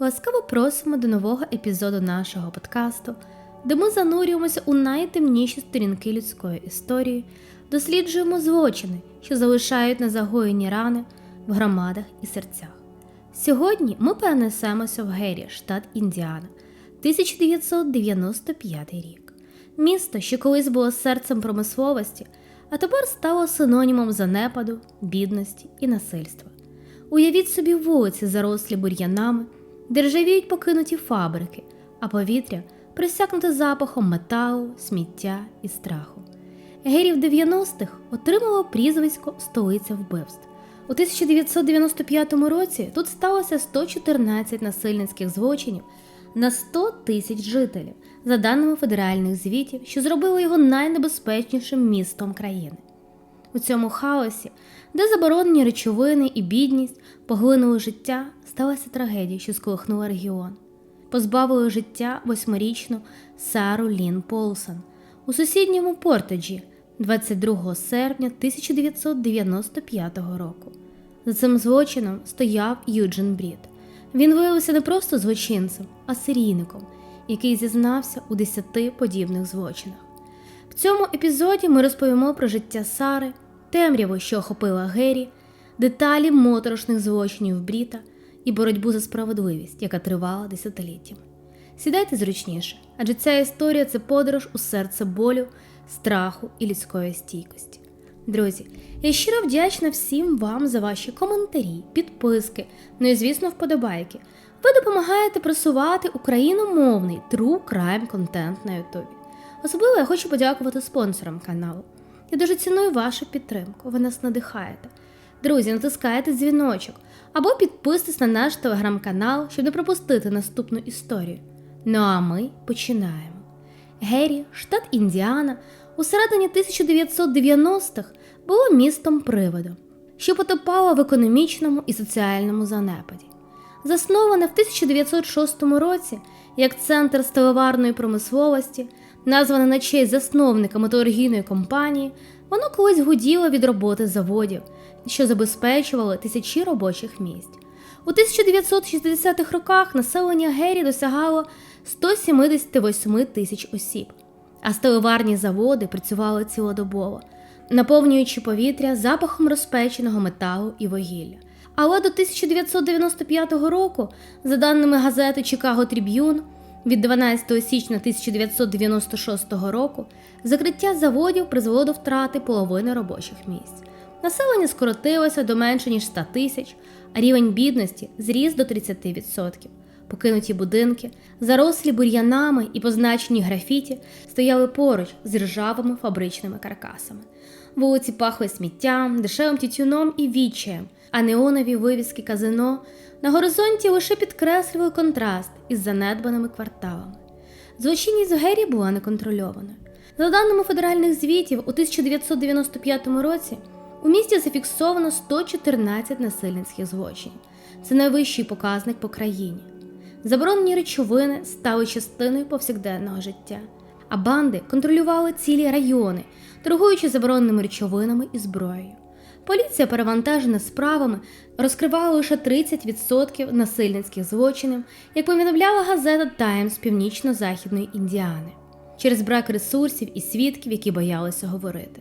Ласкаво просимо до нового епізоду нашого подкасту, де ми занурюємося у найтемніші сторінки людської історії, досліджуємо злочини, що залишають незагоєні рани в громадах і серцях. Сьогодні ми перенесемося в Гері, штат Індіана, 1995 рік. Місто, що колись було серцем промисловості, а тепер стало синонімом занепаду, бідності і насильства. Уявіть собі вулиці, зарослі бур'янами, де ржавіють покинуті фабрики, а повітря присякнуте запахом металу, сміття і страху. Гері в 90-х отримало прізвисько Столиця вбивств. У 1995 році тут сталося 114 насильницьких злочинів на 100 тисяч жителів, за даними федеральних звітів, що зробило його найнебезпечнішим містом країни. У цьому хаосі, де заборонені речовини і бідність поглинули життя, сталася трагедія, що сколихнула регіон. Позбавили життя восьмирічну Сару Лін Полсон у сусідньому Портеджі 22 серпня 1995 року. За цим злочином стояв Юджин Брід. Він виявився не просто злочинцем, а серійником, який зізнався у десяти подібних злочинах. В цьому епізоді ми розповімо про життя Сари, темряву, що охопила Гері, деталі моторошних злочинів Бріта і боротьбу за справедливість, яка тривала десятиліттями. Сідайте зручніше, адже ця історія це подорож у серце болю, страху і людської стійкості. Друзі, я щиро вдячна всім вам за ваші коментарі, підписки, ну і, звісно, вподобайки. Ви допомагаєте просувати україномовний true crime контент на Ютубі. Особливо я хочу подякувати спонсорам каналу. Я дуже ціную вашу підтримку, ви нас надихаєте. Друзі, натискайте дзвіночок або підписуйтесь на наш телеграм-канал, щоб не пропустити наступну історію. Ну а ми починаємо. Геррі, штат Індіана, у середині 1990-х було містом приводу, що потопало в економічному і соціальному занепаді. Засноване в 1906 році як центр сталеварної промисловості, назване на честь засновника металургійної компанії, воно колись гуділо від роботи заводів, що забезпечували тисячі робочих місць. У 1960-х роках населення Гері досягало 178 тисяч осіб, а сталеварні заводи працювали цілодобово, наповнюючи повітря запахом розпеченого металу і вугілля. Але до 1995 року, за даними газети Chicago Tribune, від 12 січня 1996 року закриття заводів призвело до втрати половини робочих місць. Населення скоротилося до менше ніж 100 тисяч, а рівень бідності зріс до 30%. Покинуті будинки, зарослі бур'янами і позначені графіті стояли поруч з ржавими фабричними каркасами. Вулиці пахли сміттям, дешевим тютюном і відчаєм, а неонові вивіски казино на горизонті лише підкреслювали контраст із занедбаними кварталами. Злочинність в Гері була неконтрольованою. За даними федеральних звітів, у 1995 році у місті зафіксовано 114 насильницьких злочинів. Це найвищий показник по країні. Заборонені речовини стали частиною повсякденного життя, а банди контролювали цілі райони, торгуючи забороненими речовинами і зброєю. Поліція, перевантажена справами, розкривала лише 30% насильницьких злочинів, як повідомляла газета Таймс Північно-Західної Індіани, через брак ресурсів і свідків, які боялися говорити.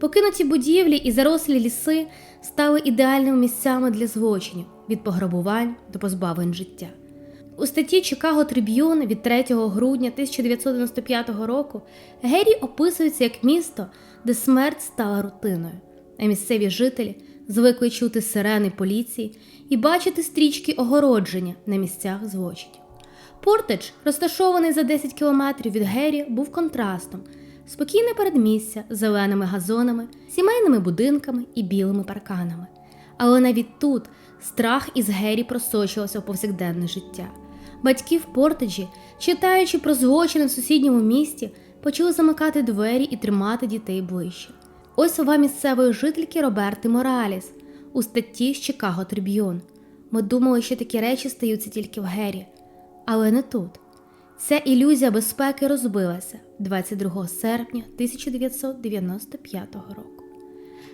Покинуті будівлі і зарослі ліси стали ідеальними місцями для злочинів від пограбувань до позбавлень життя. У статті Chicago Tribune від 3 грудня 1995 року Геррі описується як місто, де смерть стала рутиною, а місцеві жителі звикли чути сирени поліції і бачити стрічки огородження на місцях злочинів. Портедж, розташований за 10 кілометрів від Геррі, був контрастом, спокійне передмістя з зеленими газонами, сімейними будинками і білими парканами. Але навіть тут страх із Геррі просочувався у повсякденне життя. Батьки в Портеджі, читаючи про злочини в сусідньому місті, почали замикати двері і тримати дітей ближче. Ось слова місцевої жительки Роберти Мораліс у статті з Чикаго Триб'юн. Ми думали, що такі речі стаються тільки в Гері, але не тут. Ця ілюзія безпеки розбилася 22 серпня 1995 року.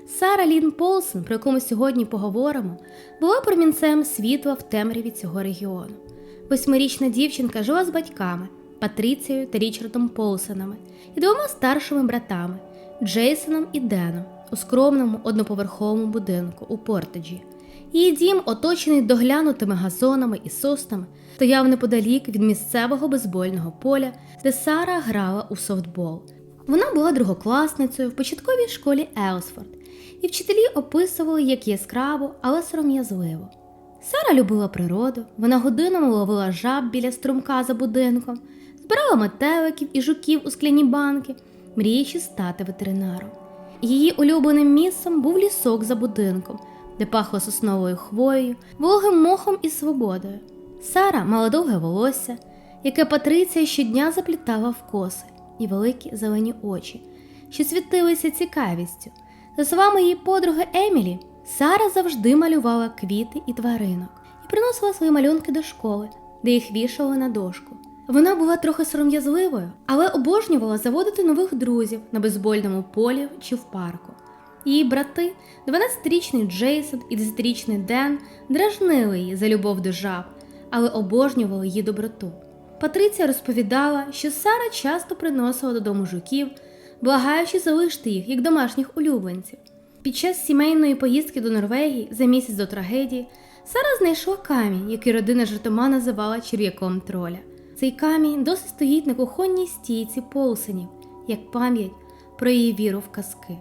Сара Лін Полсон, про яку ми сьогодні поговоримо, була промінцем світла в темряві цього регіону. Восьмирічна дівчинка жила з батьками Патріцією та Річардом Полсенами і двома старшими братами Джейсоном і Деном у скромному одноповерховому будинку у Портеджі. Її дім, оточений доглянутими газонами і соснами, стояв неподалік від місцевого бейсбольного поля, де Сара грала у софтбол. Вона була другокласницею в початковій школі Елсфорд, і вчителі описували як яскраво, але сором'язливо. Сара любила природу, вона годинами ловила жаб біля струмка за будинком, збирала метеликів і жуків у скляні банки, мріючи стати ветеринаром. Її улюбленим місцем був лісок за будинком, де пахло сосновою хвоєю, вологим мохом і свободою. Сара мала довге волосся, яке Патриція щодня заплітала в коси, і великі зелені очі, що світилися цікавістю. За словами її подруги Емілі, Сара завжди малювала квіти і тваринок і приносила свої малюнки до школи, де їх вішали на дошку. Вона була трохи сором'язливою, але обожнювала заводити нових друзів на бейсбольному полі чи в парку. Її брати, 12-річний Джейсон і 10-річний Ден, дражнили її за любов до жаб, але обожнювали її доброту. Патриція розповідала, що Сара часто приносила додому жуків, благаючи залишити їх як домашніх улюбленців. Під час сімейної поїздки до Норвегії за місяць до трагедії Сара знайшла камінь, який родина жартома називала черв'яком троля. Цей камінь досі стоїть на кухонній стійці Полсенів, як пам'ять про її віру в казки.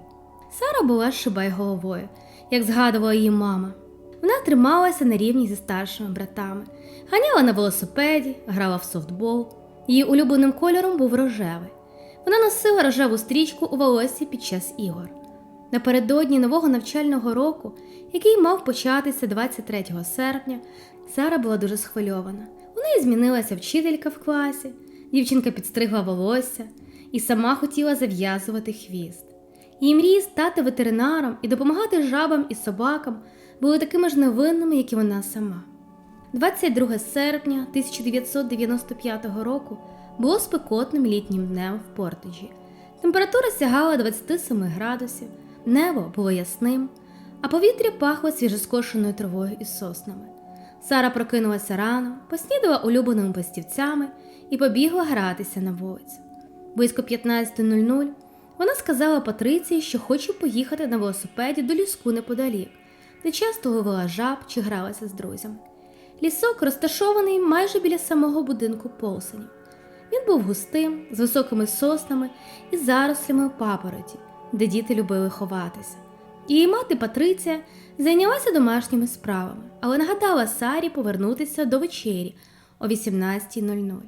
Сара була шибай головою, як згадувала її мама. Вона трималася на рівні зі старшими братами, ганяла на велосипеді, грала в софтбол. Її улюбленим кольором був рожевий. Вона носила рожеву стрічку у волосі під час ігор. Напередодні нового навчального року, який мав початися 23 серпня, Сара була дуже схвильована. У неї змінилася вчителька в класі, дівчинка підстригла волосся і сама хотіла зав'язувати хвіст. Її мрії стати ветеринаром і допомагати жабам і собакам були такими ж невинними, як і вона сама. 22 серпня 1995 року було спекотним літнім днем в Портеджі. Температура сягала 27 градусів, небо було ясним, а повітря пахло свіжоскошеною травою і соснами. Сара прокинулася рано, поснідала улюбленими пластівцями і побігла гратися на вулицю. Близько 15.00 вона сказала Патриції, що хоче поїхати на велосипеді до ліску неподалік, де часто ловила жаб чи гралася з друзями. Лісок розташований майже біля самого будинку Полсенів. Він був густим, з високими соснами і зарослями папороті, де діти любили ховатися. Її мати Патриція зайнялася домашніми справами, але нагадала Сарі повернутися до вечері о 18.00.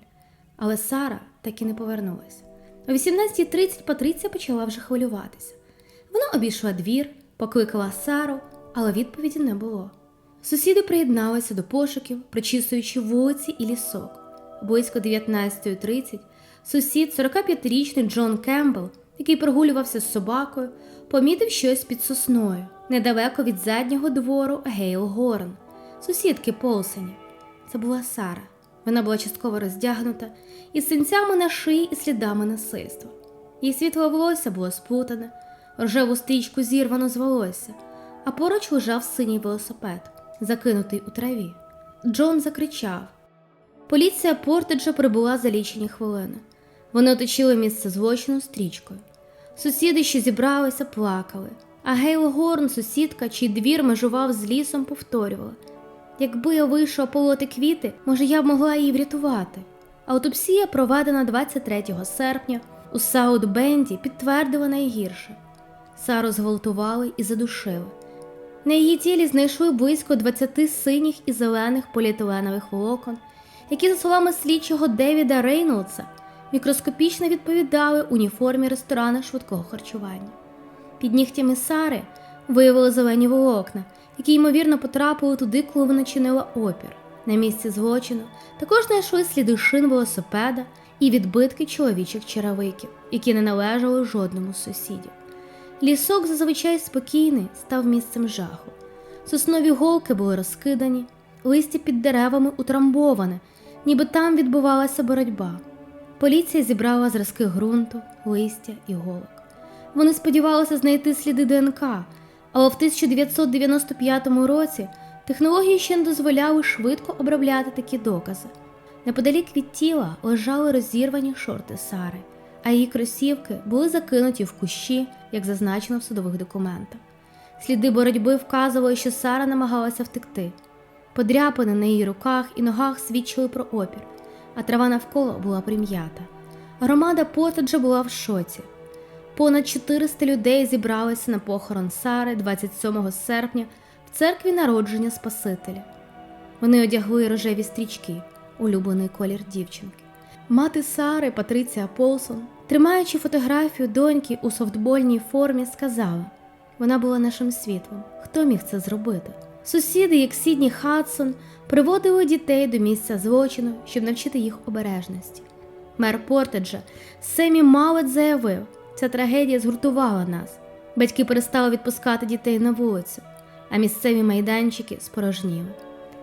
Але Сара так і не повернулася. О 18.30 Патриція почала вже хвилюватися. Вона обійшла двір, покликала Сару, але відповіді не було. Сусіди приєдналися до пошуків, причісуючи вулиці і лісок. Близько 19.30 сусід, 45-річний Джон Кембл, який прогулювався з собакою, помітив щось під сосною недалеко від заднього двору Гейл Горн, сусідки Полсені. Це була Сара. Вона була частково роздягнута із синцями на шиї і слідами насильства. Її світле волосся було сплутане, рожеву стрічку зірвано з волосся, а поруч лежав синій велосипед, закинутий у траві. Джон закричав. Поліція Портеджа прибула за лічені хвилини. Вони оточили місце злочину стрічкою. Сусіди, що зібралися, плакали, а Гейл Горн, сусідка, чий двір межував з лісом, повторювала: Якби я вийшов полоти квіти, може, я б могла її врятувати. Аутопсія, проведена 23 серпня у Саут-Бенді, підтвердила найгірше. Сару зґвалтували і задушили. На її тілі знайшли близько 20 синіх і зелених поліетиленових волокон, які, за словами слідчого Девіда Рейнолдса, мікроскопічно відповідали уніформі ресторану швидкого харчування. Під нігтями Сари виявили зелені волокна, які ймовірно потрапили туди, коли вона чинила опір. На місці злочину також знайшли сліди шин велосипеда і відбитки чоловічих черевиків, які не належали жодному з сусідів. Лісок зазвичай спокійний став місцем жаху. Соснові голки були розкидані, листя під деревами утрамбоване, ніби там відбувалася боротьба. Поліція зібрала зразки ґрунту, листя і голок. Вони сподівалися знайти сліди ДНК, але в 1995 році технології ще не дозволяли швидко обробляти такі докази. Неподалік від тіла лежали розірвані шорти Сари, а її кросівки були закинуті в кущі, як зазначено в судових документах. Сліди боротьби вказували, що Сара намагалася втекти. Подряпини на її руках і ногах свідчили про опір, а трава навколо була прим'ята. Громада Потеджа була в шоці. Понад 400 людей зібралися на похорон Сари 27 серпня в церкві народження Спасителя. Вони одягли рожеві стрічки, улюблений колір дівчинки. Мати Сари, Патриція Полсон, тримаючи фотографію доньки у софтбольній формі, сказала: вона була нашим світлом. Хто міг це зробити? Сусіди, як Сідні Хадсон, приводили дітей до місця злочину, щоб навчити їх обережності. Мер Портеджа Семі Малет заявив, ця трагедія згуртувала нас. Батьки перестали відпускати дітей на вулицю, а місцеві майданчики спорожніли.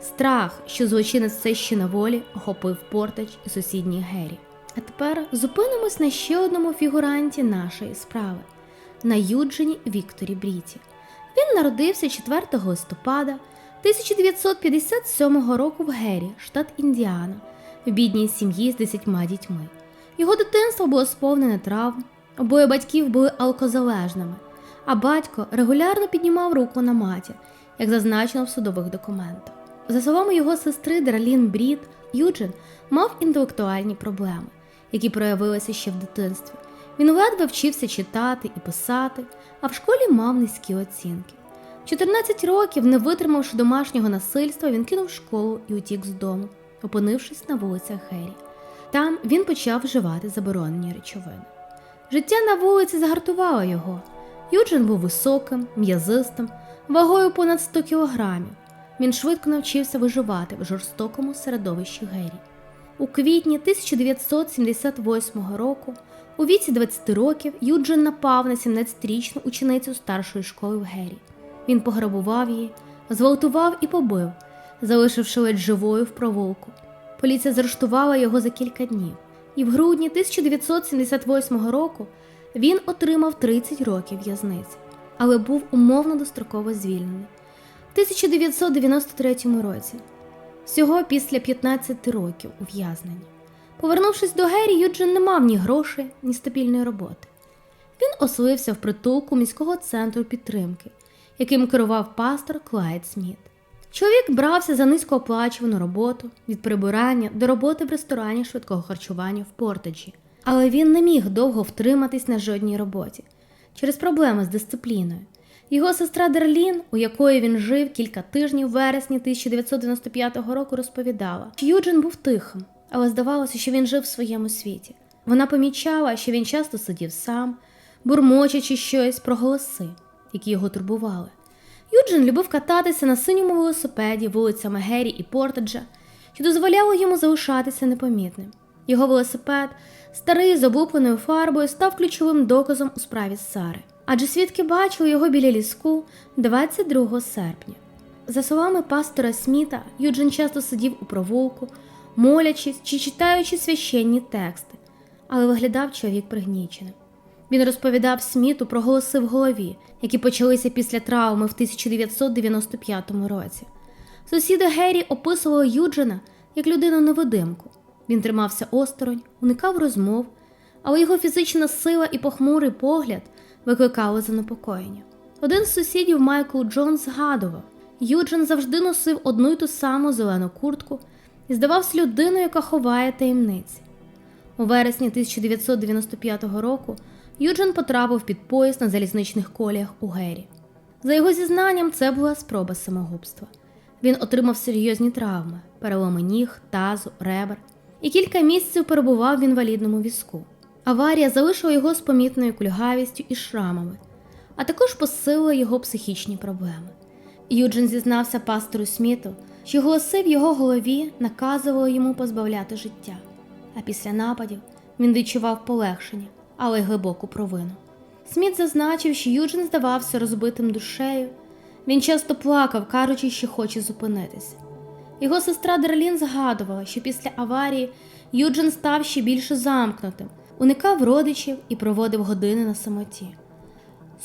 Страх, що злочинець все ще на волі, охопив Портедж і сусідній Гері. А тепер зупинимось на ще одному фігуранті нашої справи на Юджині Вікторі Бріті. Народився 4 листопада 1957 року в Гері, штат Індіана, в бідній сім'ї з десятьма дітьми. Його дитинство було сповнене травм, обоє батьків були алкозалежними, а батько регулярно піднімав руку на матір, як зазначено в судових документах. За словами його сестри Дерлін Брід, Юджин мав інтелектуальні проблеми, які проявилися ще в дитинстві. Він ледве вчився читати і писати, а в школі мав низькі оцінки. 14 років, не витримавши домашнього насильства, він кинув школу і утік з дому, опинившись на вулицях Гері. Там він почав вживати заборонені речовини. Життя на вулиці загартувало його. Юджин був високим, м'язистим, вагою понад 100 кілограмів. Він швидко навчився виживати в жорстокому середовищі Гері. У квітні 1978 року, у віці 20 років, Юджин напав на 17-річну ученицю старшої школи в Гері. Він пограбував її, зґвалтував і побив, залишивши ледь живою в провулку. Поліція заарештувала його за кілька днів, і в грудні 1978 року він отримав 30 років в'язниці, але був умовно достроково звільнений. В 1993 році, всього після 15 років ув'язнення. Повернувшись до Гері, Юджин не мав ні грошей, ні стабільної роботи. Він оселився в притулку міського центру підтримки, яким керував пастор Клайд Сміт. Чоловік брався за низькооплачувану роботу від прибирання до роботи в ресторані швидкого харчування в Портеджі, але він не міг довго втриматись на жодній роботі через проблеми з дисципліною. Його сестра Дерлін, у якої він жив кілька тижнів в вересні 1995 року, розповідала, що Юджин був тихим, але здавалося, що він жив в своєму світі. Вона помічала, що він часто сидів сам, бурмочучи щось про голоси, які його турбували. Юджин любив кататися на синьому велосипеді вулицями Гері і Портеджа, що дозволяло йому залишатися непомітним. Його велосипед, старий з облупленою фарбою, став ключовим доказом у справі Сари, адже свідки бачили його біля ліску 22 серпня. За словами пастора Сміта, Юджин часто сидів у провулку, молячись чи читаючи священні тексти, але виглядав чоловік пригніченим. Він розповідав Сміту про голоси в голові, які почалися після травми в 1995 році. Сусіди Геррі описували Юджина як людину невидимку. Він тримався осторонь, уникав розмов, але його фізична сила і похмурий погляд викликали занепокоєння. Один з сусідів Майкл Джонс згадував, Юджин завжди носив одну й ту саму зелену куртку і здавався людиною, яка ховає таємниці. У вересні 1995 року Юджин потрапив під поїзд на залізничних коліях у Гері. За його зізнанням, це була спроба самогубства. Він отримав серйозні травми, переломи ніг, тазу, ребер, і кілька місяців перебував в інвалідному візку. Аварія залишила його з помітною кульгавістю і шрамами, а також посилила його психічні проблеми. Юджин зізнався пастору Сміту, що голоси в його голові наказували йому позбавляти життя, а після нападів він відчував полегшення, але й глибоку провину. Сміт зазначив, що Юджин здавався розбитим душею. Він часто плакав, кажучи, що хоче зупинитися. Його сестра Дерлін згадувала, що після аварії Юджин став ще більше замкнутим, уникав родичів і проводив години на самоті.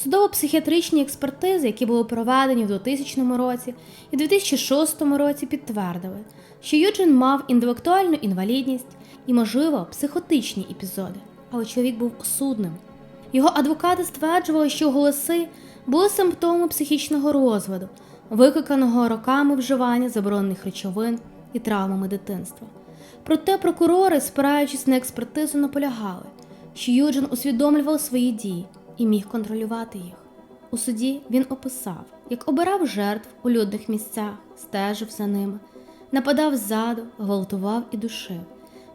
Судово-психіатричні експертизи, які були проведені в 2000 році і 2006 році, підтвердили, що Юджин мав інтелектуальну інвалідність і, можливо, психотичні епізоди, але чоловік був осудним. Його адвокати стверджували, що голоси були симптомом психічного розладу, викликаного роками вживання заборонених речовин і травмами дитинства. Проте прокурори, спираючись на експертизу, наполягали, що Юджин усвідомлював свої дії і міг контролювати їх. У суді він описав, як обирав жертв у людних місцях, стежив за ними, нападав ззаду, гвалтував і душив,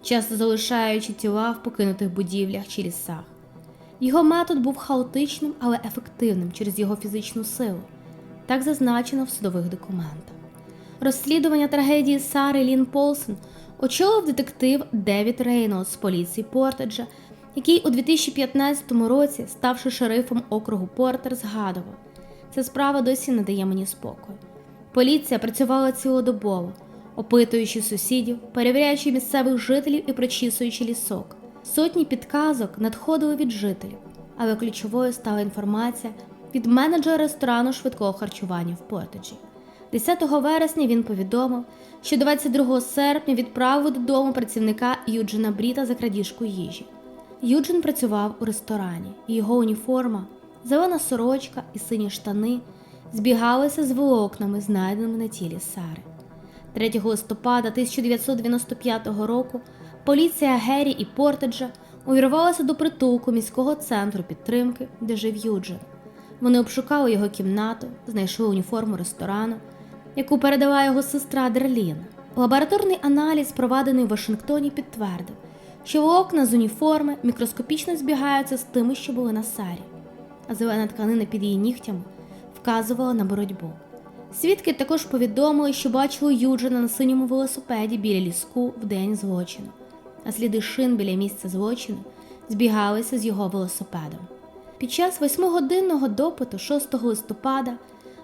часто залишаючи тіла в покинутих будівлях чи лісах. Його метод був хаотичним, але ефективним через його фізичну силу, так зазначено в судових документах. Розслідування трагедії Сари Лін Полсон очолив детектив Девід Рейнолдс з поліції Портеджа, який у 2015 році, ставши шерифом округу Портер, згадував: ця справа досі не дає мені спокою. Поліція працювала цілодобово, опитуючи сусідів, перевіряючи місцевих жителів і прочісуючи лісок. Сотні підказок надходили від жителів, але ключовою стала інформація від менеджера ресторану швидкого харчування в Портеджі. 10 вересня він повідомив, що 22 серпня відправив додому працівника Юджина Бріта за крадіжку їжі. Юджин працював у ресторані, і його уніформа, зелена сорочка і сині штани збігалися з волокнами, знайденими на тілі Сари. 3 листопада 1995 року поліція Геррі і Портеджа увірвалася до притулку міського центру підтримки, де жив Юджин. Вони обшукали його кімнату, знайшли уніформу ресторану, яку передала його сестра Дерлін. Лабораторний аналіз, проведений в Вашингтоні, підтвердив, що волокна з уніформи мікроскопічно збігаються з тими, що були на Сарі, а зелена тканина під її нігтями вказувала на боротьбу. Свідки також повідомили, що бачили Юджина на синьому велосипеді біля ліску в день злочину, а сліди шин біля місця злочину збігалися з його велосипедом. Під час восьмигодинного допиту 6 листопада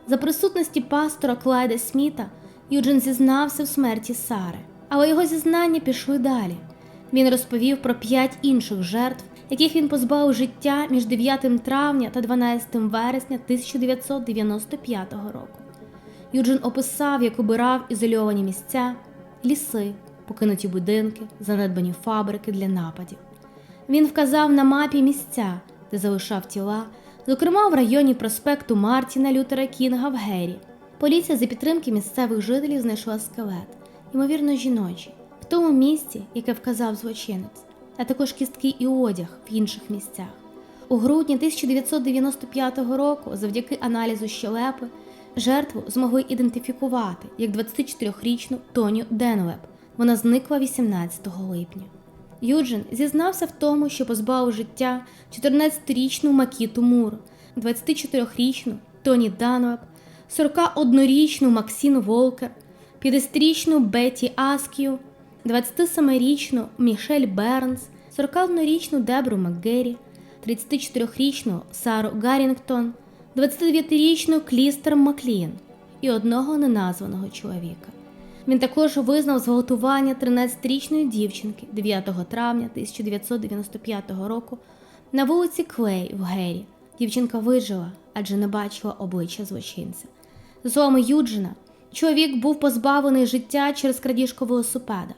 за присутності пастора Клайда Сміта Юджин зізнався в смерті Сари, але його зізнання пішли далі. Він розповів про п'ять інших жертв, яких він позбавив життя між 9 травня та 12 вересня 1995 року. Юджин описав, як обирав ізольовані місця, ліси, покинуті будинки, занедбані фабрики для нападів. Він вказав на мапі місця, де залишав тіла, зокрема в районі проспекту Мартіна Лютера Кінга в Гері. Поліція за підтримки місцевих жителів знайшла скелет, ймовірно, жіночий, в тому місці, яке вказав злочинець, а також кістки і одяг в інших місцях. У грудні 1995 року, завдяки аналізу щелепи, жертву змогли ідентифікувати як 24-річну Тоню Денвеб. Вона зникла 18 липня. Юджин зізнався в тому, що позбавив життя 14-річну Макіту Мур, 24-річну Тоні Данвеб, 41-річну Максін Волкер, 50-річну Бетті Аскію, 27-річну Мішель Бернс, 41-річну Дебру МакГері, 34-річну Сару Гаррінгтон, 29-річну Клістер Маклін і одного неназваного чоловіка. Він також визнав зґвалтування 13-річної дівчинки 9 травня 1995 року на вулиці Клей в Гері. Дівчинка вижила, адже не бачила обличчя злочинця. За словами Юджина, чоловік був позбавлений життя через крадіжку велосипеда.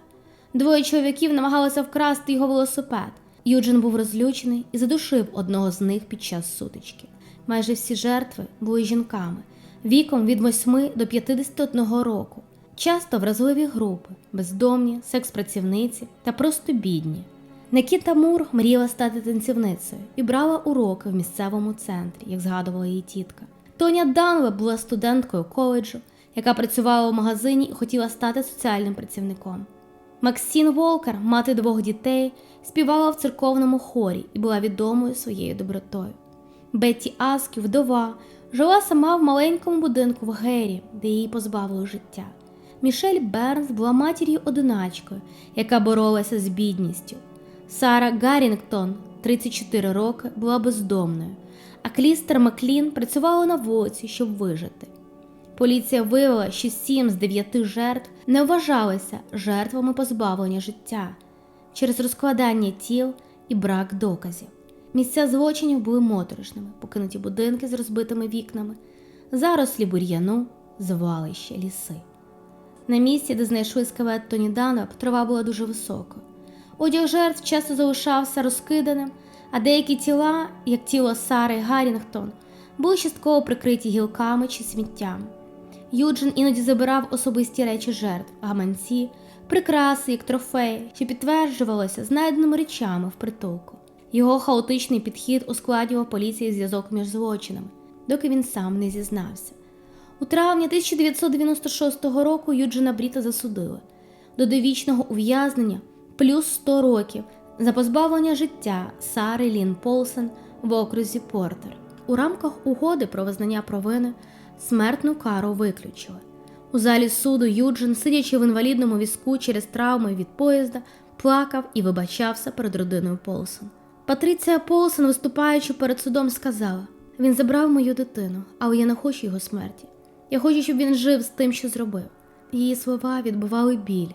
Двоє чоловіків намагалися вкрасти його велосипед. Юджин був розлючений і задушив одного з них під час сутички. Майже всі жертви були жінками віком від 8 до 51 року, часто вразливі групи, бездомні, секс-працівниці та просто бідні. Некіта Мур мріяла стати танцівницею і брала уроки в місцевому центрі, як згадувала її тітка. Тоня Данве була студенткою коледжу, яка працювала у магазині і хотіла стати соціальним працівником. Максін Волкер, мати двох дітей, співала в церковному хорі і була відомою своєю добротою. Бетті Аскю, вдова, жила сама в маленькому будинку в Гері, де її позбавили життя. Мішель Бернс була матір'ю одиначкою, яка боролася з бідністю. Сара Гаррінгтон, 34 роки, була бездомною, а Клістер Маклін працювала на вулиці, щоб вижити. Поліція виявила, що сім з дев'яти жертв не вважалися жертвами позбавлення життя через розкладання тіл і брак доказів. Місця злочинів були моторошними, покинуті будинки з розбитими вікнами, зарослі бур'яну, звалища, ліси. На місці, де знайшли скелет Тоні Данлап, трава була дуже висока. Одяг жертв часто залишався розкиданим, а деякі тіла, як тіло Сари Гаррінгтон, були частково прикриті гілками чи сміттям. Юджин іноді забирав особисті речі жертв, гаманці, прикраси, як трофеї, що підтверджувалося знайденими речами в притулку. Його хаотичний підхід ускладнював поліції зв'язок між злочинами, доки він сам не зізнався. У травні 1996 року Юджина Бріта засудили до довічного ув'язнення плюс 100 років за позбавлення життя Сари Лін Полсен в окрузі Портер. У рамках угоди про визнання провини смертну кару виключили. У залі суду Юджин, сидячи в інвалідному візку через травми від поїзда, плакав і вибачався перед родиною Полсон. Патріція Полсон, виступаючи перед судом, сказала: Він забрав мою дитину, але я не хочу його смерті. Я хочу, щоб він жив з тим, що зробив. Її слова відбивали біль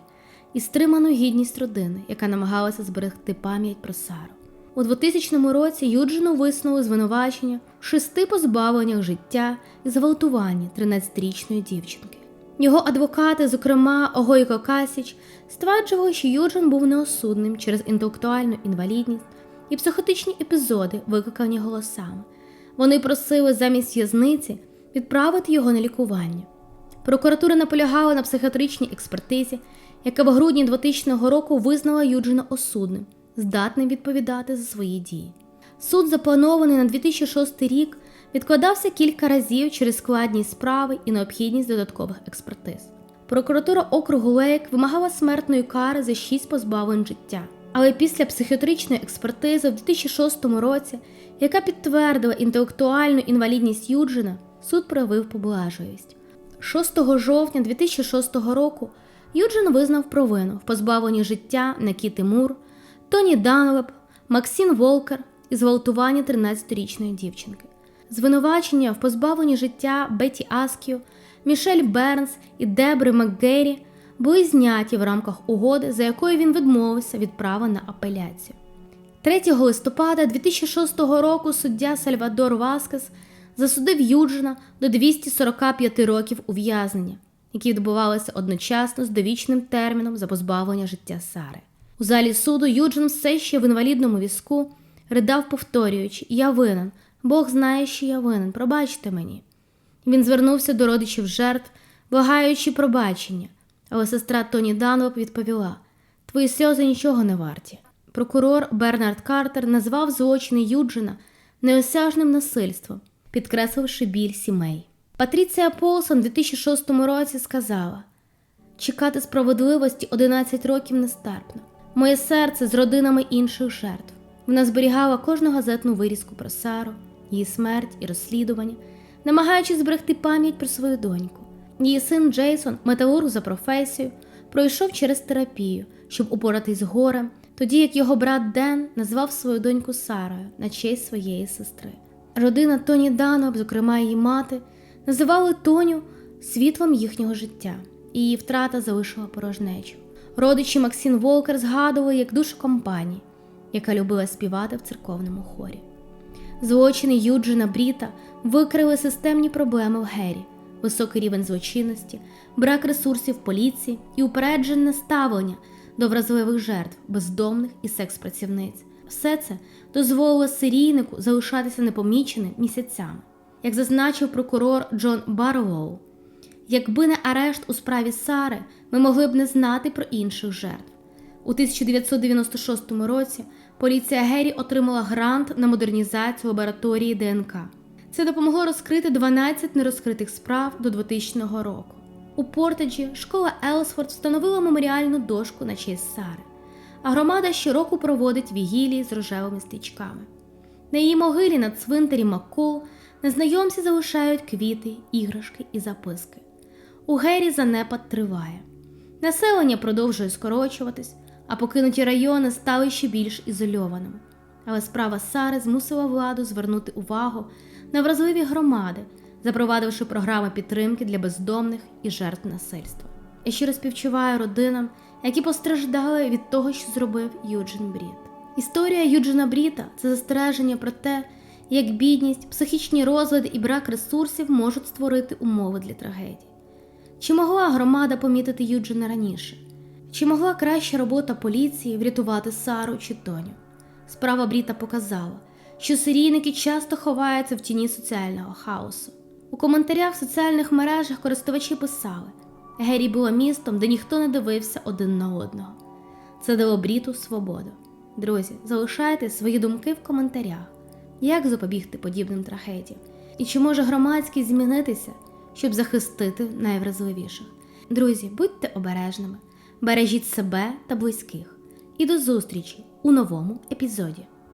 і стриману гідність родини, яка намагалася зберегти пам'ять про Сару. У 2000 році Юджину висунули звинувачення в шести позбавленнях життя і зґвалтуванні 13-річної дівчинки. Його адвокати, зокрема Огойко Касіч, стверджували, що Юджин був неосудним через інтелектуальну інвалідність і психотичні епізоди, викликані голосами. Вони просили замість в'язниці відправити його на лікування. Прокуратура наполягала на психіатричній експертизі, яка в грудні 2000 року визнала Юджина осудним, здатним відповідати за свої дії. Суд, запланований на 2006 рік, відкладався кілька разів через складність справи і необхідність додаткових експертиз. Прокуратура округу Лейк вимагала смертної кари за шість позбавлень життя. Але після психіатричної експертизи в 2006 році, яка підтвердила інтелектуальну інвалідність Юджина, суд проявив поблажливість. 6 жовтня 2006 року Юджин визнав провину в позбавленні життя Накіти Мур, Тоні Данлеп, Максін Волкер і зґвалтуванні 13-річної дівчинки. Звинувачення в позбавленні життя Беті Аскіо, Мішель Бернс і Дебри МакГері були зняті в рамках угоди, за якою він відмовився від права на апеляцію. 3 листопада 2006 року суддя Сальвадор Васкес засудив Юджина до 245 років ув'язнення, які відбувалися одночасно з довічним терміном за позбавлення життя Сари. У залі суду Юджин все ще в інвалідному візку ридав, повторюючи: Я винен, Бог знає, що я винен, пробачте мені. Він звернувся до родичів жертв, благаючи пробачення, але сестра Тоні Данлоп відповіла: Твої сльози нічого не варті. Прокурор Бернард Картер назвав злочини Юджина неосяжним насильством, підкресливши біль сімей. Патріція Полсон у 2006 році сказала: Чекати справедливості 11 років нестерпно. Моє серце з родинами інших жертв. Вона зберігала кожну газетну вирізку про Сару, її смерть і розслідування, намагаючись зберегти пам'ять про свою доньку. Її син Джейсон, металург за професією, пройшов через терапію, щоб упоратись з горем, тоді як його брат Ден назвав свою доньку Сарою на честь своєї сестри. Родина Тоні Даноб, зокрема її мати, називали Тоню світлом їхнього життя, і її втрата залишила порожнечу. Родичі Максін Волкер згадували як душу компанії, яка любила співати в церковному хорі. Злочини Юджина Бріта викрили системні проблеми в Гері, високий рівень злочинності, брак ресурсів поліції і упереджене ставлення до вразливих жертв, бездомних і секс-працівниць. Все це дозволило серійнику залишатися непоміченим місяцями. Як зазначив прокурор Джон Барлоу, якби не арешт у справі Сари, ми могли б не знати про інших жертв. У 1996 році поліція Гері отримала грант на модернізацію лабораторії ДНК. Це допомогло розкрити 12 нерозкритих справ до 2000 року. У Портеджі школа Елсфорд встановила меморіальну дошку на честь Сари, а громада щороку проводить вігілії з рожевими стрічками. На її могилі на цвинтарі Маккул незнайомці залишають квіти, іграшки і записки. У Гері занепад триває. Населення продовжує скорочуватись, а покинуті райони стали ще більш ізольованими. Але справа Сари змусила владу звернути увагу на вразливі громади, запровадивши програми підтримки для бездомних і жертв насильства. Я щиро співчуваю родинам, які постраждали від того, що зробив Юджин Брід. Історія Юджина Бріта це застереження про те, як бідність, психічні розлади і брак ресурсів можуть створити умови для трагедії. Чи могла громада помітити Юджина раніше? Чи могла краща робота поліції врятувати Сару чи Тоню? Справа Бріта показала, що серійники часто ховаються в тіні соціального хаосу. У коментарях в соціальних мережах користувачі писали: Гері було містом, де ніхто не дивився один на одного. Це дало Бріту свободу. Друзі, залишайте свої думки в коментарях, як запобігти подібним трагедіям, і чи може громадськість змінитися, щоб захистити найвразливіших. Друзі, будьте обережними, бережіть себе та близьких. І до зустрічі у новому епізоді.